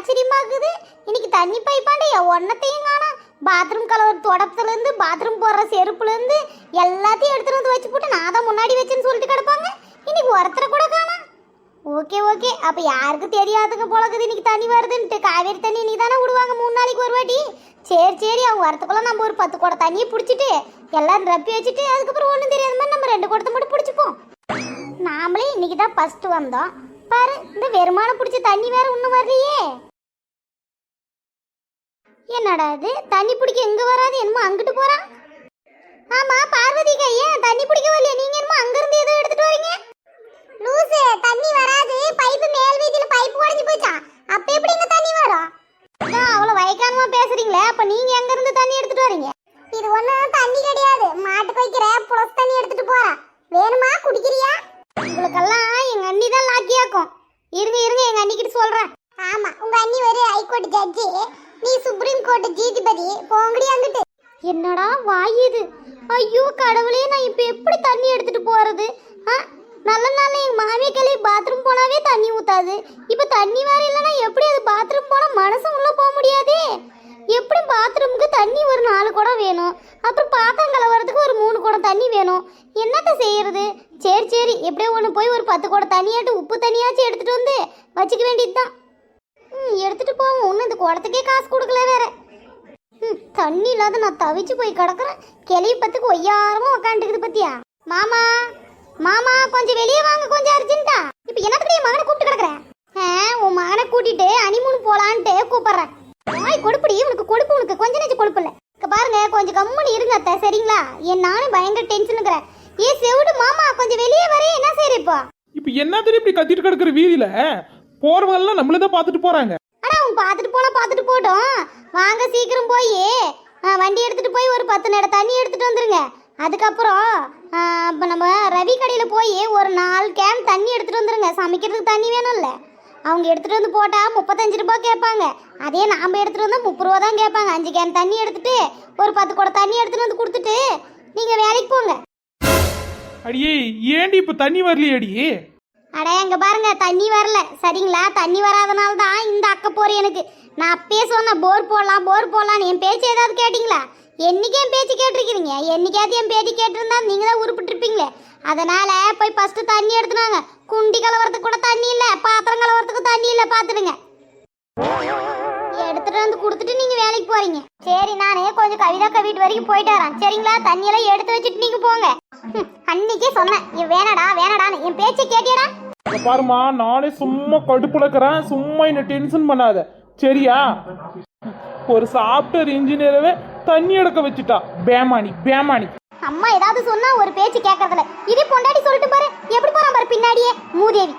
ஆச்சரியமா இருக்குது இன்னைக்கு தண்ணி பைப்பாண்டே ஒன்னத்தையும் காணும் பாத்ரூம் கலவர் தொடப்பத்துலேருந்து பாத்ரூம் போடுற செருப்புலேருந்து எல்லாத்தையும் எடுத்துகிட்டு வந்து வச்சு போட்டு நான் தான் முன்னாடி வச்சேன்னு சொல்லிட்டு கிடப்பாங்க. இன்னைக்கு ஒருத்தரை கூட காணும் ஓகே ஓகே. அப்போ யாருக்கு தெரியாதுங்க போலக்குது இன்னைக்கு தண்ணி வருதுன்ட்டு. காவேரி தண்ணி நீ தானே விடுவாங்க மூணு நாளைக்கு ஒரு வாட்டி? சரி சரி. அவங்க வரத்துக்குள்ள நம்ம ஒரு பத்து குடம் தண்ணியை பிடிச்சிட்டு எல்லாரும் ரப்பி வச்சுட்டு அதுக்கப்புறம் ஒன்றும் தெரியாத மாதிரி நம்ம ரெண்டு குடத்தை மட்டும் பிடிச்சிப்போம். நாமளே இன்னைக்கு தான் ஃபஸ்ட்டு வந்தோம். பாரு இந்த வெறுமான பிடிச்ச தண்ணி வேற ஒன்றும் வரலையே. என்னடா இது? தண்ணி பிடிக்க எங்க வராது? என்னமோ அங்கிட்டு போறான் ஆமா பார்வதிக்கா கையே தண்ணி பிடிக்க வரலையா? நீங்க என்னமோ அங்க இருந்து ஏதோ எடுத்துட்டு வரீங்க? லூசு தண்ணி வராது. பைப்பு மேல் வீதியில பைப்பு உடைஞ்சு போச்சான் அப்ப எப்படி இங்க தண்ணி வரும்? அவ்வளவு வயக்கானமா பேசுறீங்களே? அப்ப நீங்க எங்க இருந்து தண்ணி எடுத்துட்டு வரீங்க? இது ஒண்ணும் தண்ணி கிடையாது. மாட்டுக்கு வைக்கிற புலஸ் தண்ணி எடுத்துட்டு போறேன் வேணுமா? குடிக்கிறியா? உங்களுக்கெல்லாம் எங்க அண்ணி தான் லாக்கியாக்கும் இருங்க இருங்க எங்க அண்ணிக்கிட்ட சொல்றேன். ஆமா உங்க அண்ணி ஒரு ஹைகோர்ட் ஜட்ஜி நீ சுப்ரீம் கோர்ட் ஜீதிபதி போங்கடி அங்கிட்டு. என்னடா வாய் இது? ஐயோ கடவுளே நான் இப்போ எப்படி தண்ணி எடுத்துட்டு போறது? ஆ? நல்ல நாள் எங்க மாமியை கிளம்பி பாத்ரூம் போனாவே தண்ணி ஊத்தாது. இப்ப தண்ணி வேற இல்லைன்னா எப்படி அது பாத்ரூம் போனா மனசு உள்ள போக முடியாதே? எப்படி பாத்ரூமுக்கு தண்ணி ஒரு நாலு குடம் வேணும்? அப்புறம் பாத்திரம் கலவரத்துக்கு ஒரு மூணு குடம் தண்ணி வேணும். என்னத்த செய்யறது? சரி சரி எப்படியோ ஒன்று போய் ஒரு பத்து குடம் தண்ணியாட்டு உப்பு தண்ணியாச்சும் எடுத்துட்டு வந்து வச்சுக்க வேண்டியது தான் ஒன்றும் இந்த குடத்துக்கே காசு கொடுக்கல வேற. ம் தண்ணி இல்லாத நான் தவிச்சு போய் கிடக்குறேன். கிளவி பத்துக்கு ஒய்யாரமும் உக்காந்துக்குது பத்தியா? மாமா மாமா கொஞ்சம் வெளியே வாங்க கொஞ்சம் அர்ஜென்ட்டா. இப்போ என்னத்துக்கு என் மகனை கூப்பிட்டு கிடக்குறேன் ஆ உன் மகனை கூட்டிட்டு அனிமூன் போலான்ட்டு கூப்பிடுறேன். வாய் கொடுப்புடி உனக்கு கொடுப்பு உனக்கு கொஞ்ச நெஞ்சு கொடுப்பு இல்ல. பாருங்க கொஞ்சம் கம்முன்னு இருங்க அத்தை சரிங்களா? என் நானும் பயங்கர டென்ஷன் ஏ செவிடு மாமா கொஞ்சம் வெளியே வரே என்ன செய்யற இப்போ? இப்போ தெரியும் இப்படி கத்திட்டு கிடக்குற வீதியில? போறவங்கெல்லாம் நம்மள தான் பார்த்துட்டு போறாங்க. அடா அவன் பார்த்துட்டு போனால் பார்த்துட்டு போட்டோம் வாங்க சீக்கிரம் போய். வண்டி எடுத்துகிட்டு போய் ஒரு பத்து நேரம் தண்ணி எடுத்துகிட்டு வந்துடுங்க அதுக்கப்புறம் இப்போ நம்ம ரவி கடையில் போய் ஒரு நாலு கேன் தண்ணி எடுத்துகிட்டு வந்துடுங்க சமைக்கிறதுக்கு தண்ணி வேணும்ல. அவங்க எடுத்துகிட்டு வந்து போட்டால் முப்பத்தஞ்சு ரூபாய் கேட்பாங்க. அதே நாம் எடுத்துகிட்டு வந்தால் முப்பது ரூபா தான் கேட்பாங்க. அஞ்சு கேன் தண்ணி எடுத்துட்டு ஒரு பத்து குடம் தண்ணி எடுத்துகிட்டு வந்து கொடுத்துட்டு நீங்கள் வேலைக்கு போங்க. அடியே ஏண்டி இப்போ தண்ணி வரலையேடி? அட இங்க பாருங்க தண்ணி வரல. சரிங்களா? தண்ணி வராதனால தான் இந்த அக்க போர் எனக்கு. நான் அப்பயே சொன்னேன் போர் போடலாம் போர் போடலான்னு என் பேச்சு ஏதாவது கேட்டிங்களா? என்னைக்கு என் பேச்சு கேட்டிருக்கிறீங்க? என்னைக்காவது என் பேச்சு கேட்டிருந்தா நீங்க தான் உருப்பிட்டுருப்பீங்களே. அதனால போய் ஃபர்ஸ்ட் தண்ணி எடுத்துனாங்க குண்டி கலவரத்துக்கு கூட தண்ணி இல்லை பாத்திரம் கலவரத்துக்கு தண்ணி இல்லை பார்த்துடுங்க கொண்டாந்து கொடுத்துட்டு நீங்க வேலைக்கு போறீங்க. சரி நானே கொஞ்சம் கவிதாக்கா வீட்டு வரைக்கும் போயிட்டு வரேன். சரிங்களா? தண்ணியெல்லாம் எடுத்து வச்சுட்டு நீங்க போங்க. அன்னைக்கே சொன்னேன். இவன் வேணடா வேணடான்னு. என் பேச்சை கேட்டியடா. பாருமா நானே சும்மா கடுப்புல இருக்கிறேன் சும்மா என்ன டென்ஷன் பண்ணாத. சரியா? ஒரு சாஃப்ட்வேர் இன்ஜினியரவே தண்ணி எடுக்க வச்சுட்டா. பேமானி பேமானி. அம்மா ஏதாவது சொன்னா ஒரு பேச்சு கேட்கறதுல இதே பொண்டாடி சொல்லிட்டு பாரு. எப்படி போறான் பாரு பின்னாடியே. மூதேவி.